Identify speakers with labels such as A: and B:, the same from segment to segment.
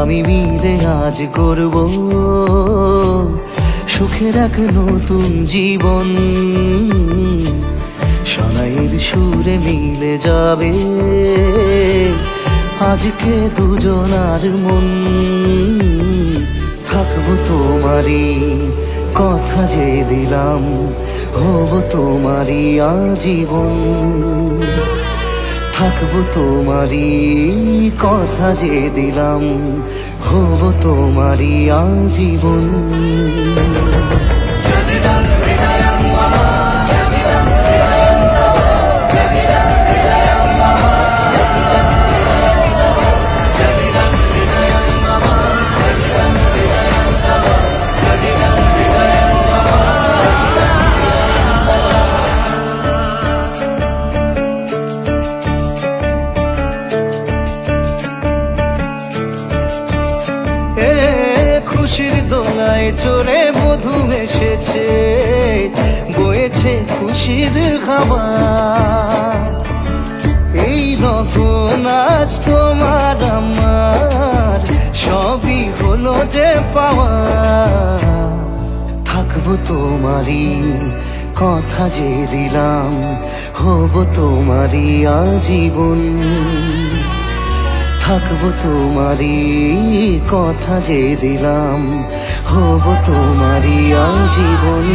A: আমি মিলে আজ করব। সুখের এক নতুন জীবন। সনাইয়ের সুরে মিলে যাবে। আজকে দুজনার মন। থাকব তোমারই কথা যে দিলাম, হব তোমারই আজীবন। থাকব তোমারই কথা যে দিলাম হব তোমারই আজীবন। দোলায় চড়ে মধু এসেছে, বয়েছে খুশির খাবার। এই রকম আজ তোমার আমার, সবই হলো যে পাওয়া। থাকব তোমারই কথা যে দিলাম, হব তোমারই আজীবন। থাকব তোমারই কথা যে দিলাম হব তোমারই আজীবন।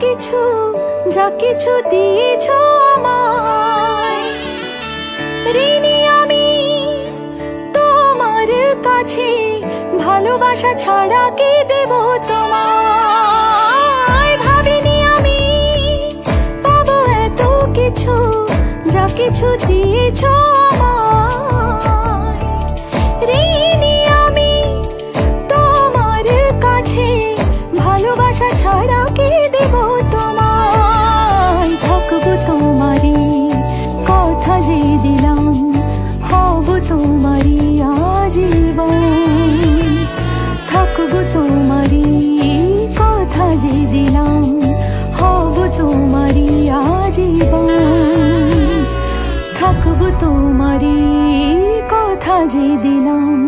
B: কিছু, যা কিছু দিয়েছ আমায়। আমি, তোমার কাছে ভালোবাসা ছাড়া কি দেব তোমায়? ভাবিনি আমি, পাবো এত কিছু, যা কিছু দিয়েছ আমায়। ঋণী থাকব তোমারই কথা যে দিলাম।